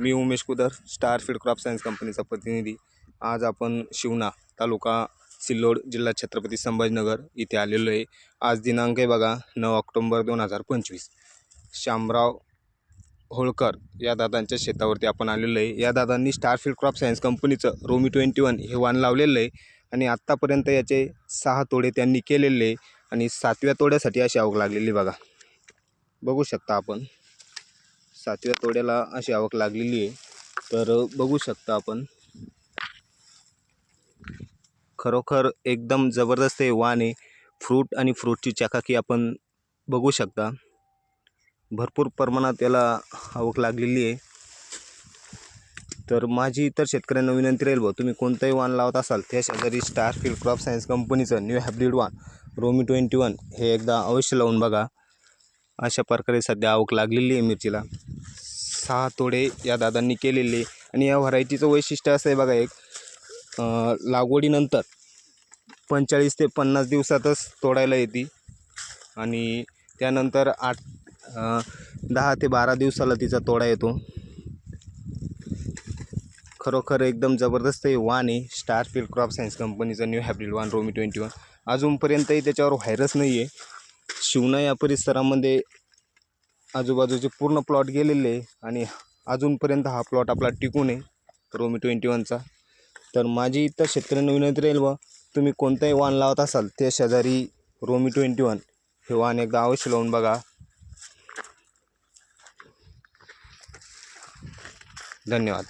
मी Umesh Kudar star field crop science कंपनीचा प्रतिनिधी. आज आपण शिवना तालुका सिल्लोड जिल्हा छत्रपती संभाजीनगर इथे आलेलो आहे. आज दिनांक आहे बघा नऊ ऑक्टोंबर दोन हजार पंचवीस. श्यामराव होळकर या दादांच्या शेतावरती आपण आलेलो आहे. या दादांनी स्टारफील्ड क्रॉप सायन्स कंपनीचं रोमी ट्वेंटी वन हे वाण लावलेलं आहे आणि आत्तापर्यंत याचे सहा तोडे त्यांनी केलेले आहे आणि सातव्या तोड्यासाठी अशी आवक लागलेली बघा. बघू शकता आपण. सातव्या तोड्याला अशी आवक लागलेली आहे. तर बघू शकता आपण. खरोखर एकदम जबरदस्त हे वाण आहे. फ्रूट आणि फ्रूटची चकाकी आपण बघू शकता. भरपूर प्रमाणात याला आवक लागलेली आहे. तर माझी इतर शेतकऱ्यांना विनंती राहील भाऊ तुम्ही कोणतंही वाण लावत असाल त्या शेजारी स्टार फील्ड क्रॉप सायन्स कंपनीचं न्यू हॅब्रिड वाण रोमी ट्वेंटी वन हे एकदा अवश्य लावून बघा. अशा प्रकारे सध्या आवक लागलेली आहे मिरचीला. सहा तोडे या दादांनी केलेले आणि या व्हरायटीचं वैशिष्ट्य असं आहे बघा एक लागवडीनंतर पंचेचाळीस ते पन्नास दिवसातच तोडायला येते. आणि त्यानंतर आठ दहा ते बारा दिवसाला तिचा तोडा येतो. खरोखर एकदम जबरदस्त हे वान आहे. स्टार फील्ड क्रॉप सायन्स कंपनीचं न्यू हॅब्रिड वान रोमी ट्वेंटी वन. अजूनपर्यंतही त्याच्यावर व्हायरस नाही आहे शिवना या परिसरामध्ये आजूबाजूचे पूर्ण प्लॉट गेलेले आहे आणि अजूनपर्यंत हा प्लॉट आपला टिकून आहे. रोमी ट्वेंटी वनचा तर माझी इतर शेतकऱ्यांना विनंती राहील बा तुम्ही कोणतंही वाण लावत असाल त्या शेजारी रोमी ट्वेंटी वन हे वाण एकदा अवश्य लावून बघा. धन्यवाद.